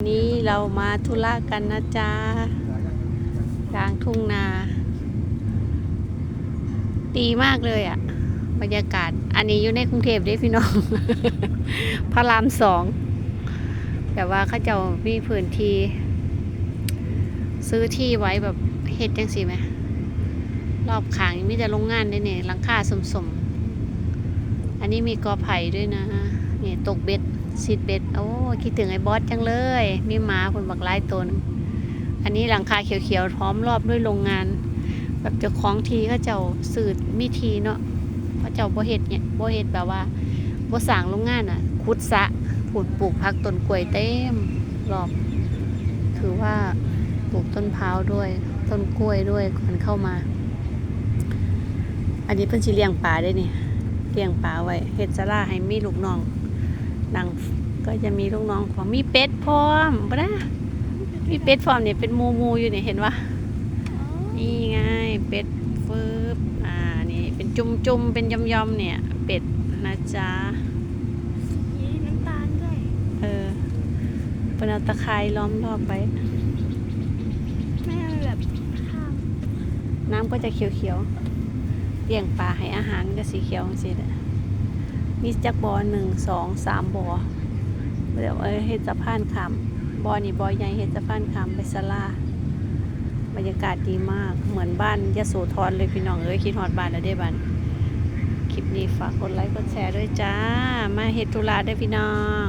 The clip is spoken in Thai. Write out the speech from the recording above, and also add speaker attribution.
Speaker 1: นี้เรามาธุระกันนะจ๊ะกลางทุ่งนา ดีมากเลยอะ่ะ บรรยากาศ อันนี้อยู่ในกรุงเทพด้พี่น้อง พระรามสอง แต่ว่าเขาเจ้ามีพื้นที่ ซื้อที่ไว้แบบเฮ็ดจังสิไหม รอบขางมีแต่โรงงานด้วยเนี่ยหลังคาสมๆ อันนี้มีกอไผ่ด้วยนะ นี่ตกเบ็ดซีดเบ็ด โอ้คิดถึงไอ้บอสจังเลย มีหมาคนบักหลายตนอันนี้หลังคาเขียวๆพร้อมรอบด้วยโรงงาน แบบเจ้าของทีเขาเจ้าสืดมีทีเนาะเขาเจ้าบ่เฮ็ดเนี่ยบ่เฮ็ดแบบว่าบ่สร้างโรงงานอะขุดสะปลูกปลูกผักต้นกล้วยเต็มรอบถือว่าปลูกต้นพร้าวด้วย ต้นกล้วยด้วยก่อนเข้ามา อันนี้เพิ่นสิเลี้ยงปลาได้นี่เลี้ยงปลาไว้เฮ็ดสลาให้มีลูกน้อง ดังก็จะมีลูกน้องของมีเป็ดพร้อมบ่นะมีเป็ดพร้อมเนี่ยเป็นหมูมูๆอยู่เนี่ยเห็นปะนี่ไงเป็ดฟืบอ่านี่เป็นจุ่มๆเป็นยอมๆเนี่ย เป็ดนะจ๊ะ
Speaker 2: สีน้ำตาลด้วย
Speaker 1: เออเป็นเอาตะไคร้ล้อมรอบไว้
Speaker 2: แม่มันแบบข้าม
Speaker 1: น้ำก็จะเขียวๆเลี้ยงปลาให้อาหารก็สีเขียวสิแหละ มีจักบอหนึ่งสองสามบอเดี๋ยวเอ้ยเฮ็ดสะพานขามบอนี่บอใหญ่เฮ็ดสะพานขำไปสลาบรรยากาศดีมากเหมือนบ้านยะโสธรเลยพี่น้องเอ้ยคิดฮอดบ้านแล้วได้บ้านคลิปนี้ฝากกดไลค์กดแชร์ด้วยจ้า มาเฮ็ดธุระได้พี่น้อง